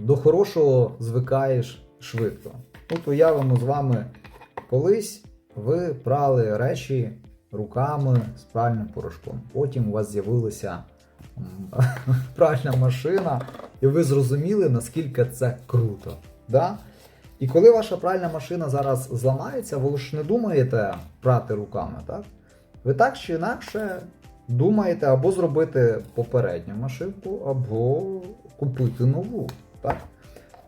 до хорошого звикаєш швидко. От уявимо з вами, колись ви прали речі руками з пральним порошком. Потім у вас з'явилася пральна машина, і ви зрозуміли, наскільки це круто. Да? І коли ваша пральна машина зараз зламається, ви ж не думаєте прати руками, так? Ви так чи інакше думаєте або зробити попередню машинку, або купити нову. Так?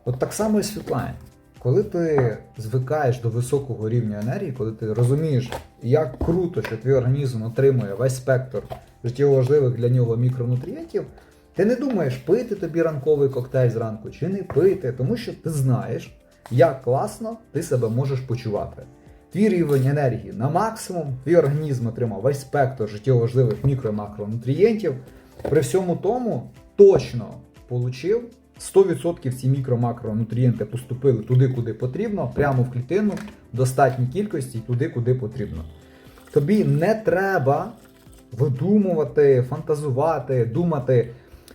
От так само і Світлані. Коли ти звикаєш до високого рівня енергії, коли ти розумієш, як круто, що твій організм отримує весь спектр життєво важливих для нього мікронутрієнтів, ти не думаєш, пити тобі ранковий коктейль зранку чи не пити, тому що ти знаєш, як класно ти себе можеш почувати. Твій рівень енергії на максимум, твій організм отримав весь спектр життєво важливих мікро і макронутрієнтів. При всьому тому точно получив 100% ці мікро-макронутрієнти поступили туди, куди потрібно, прямо в клітину, в достатній кількості, туди, куди потрібно. Тобі не треба видумувати, фантазувати, думати.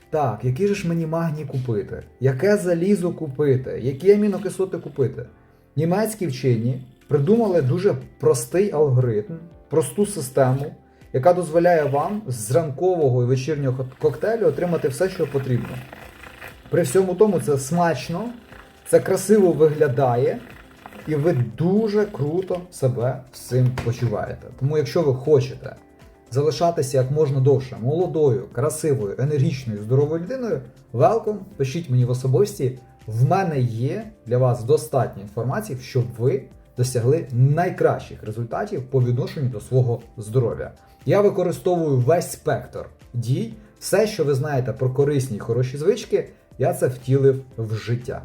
Так, який же ж мені магній купити? Яке залізо купити? Які амінокислоти купити? Німецькі вчені придумали дуже простий алгоритм, просту систему, яка дозволяє вам з ранкового і вечірнього коктейлю отримати все, що потрібно. При всьому тому це смачно, це красиво виглядає, і ви дуже круто себе з цим почуваєте. Тому, якщо ви хочете залишатися як можна довше молодою, красивою, енергічною, здоровою людиною, велком, пишіть мені в особисті. В мене є для вас достатньо інформації, щоб ви досягли найкращих результатів по відношенню до свого здоров'я. Я використовую весь спектр дій, все, що ви знаєте про корисні і хороші звички, я це втілив в життя.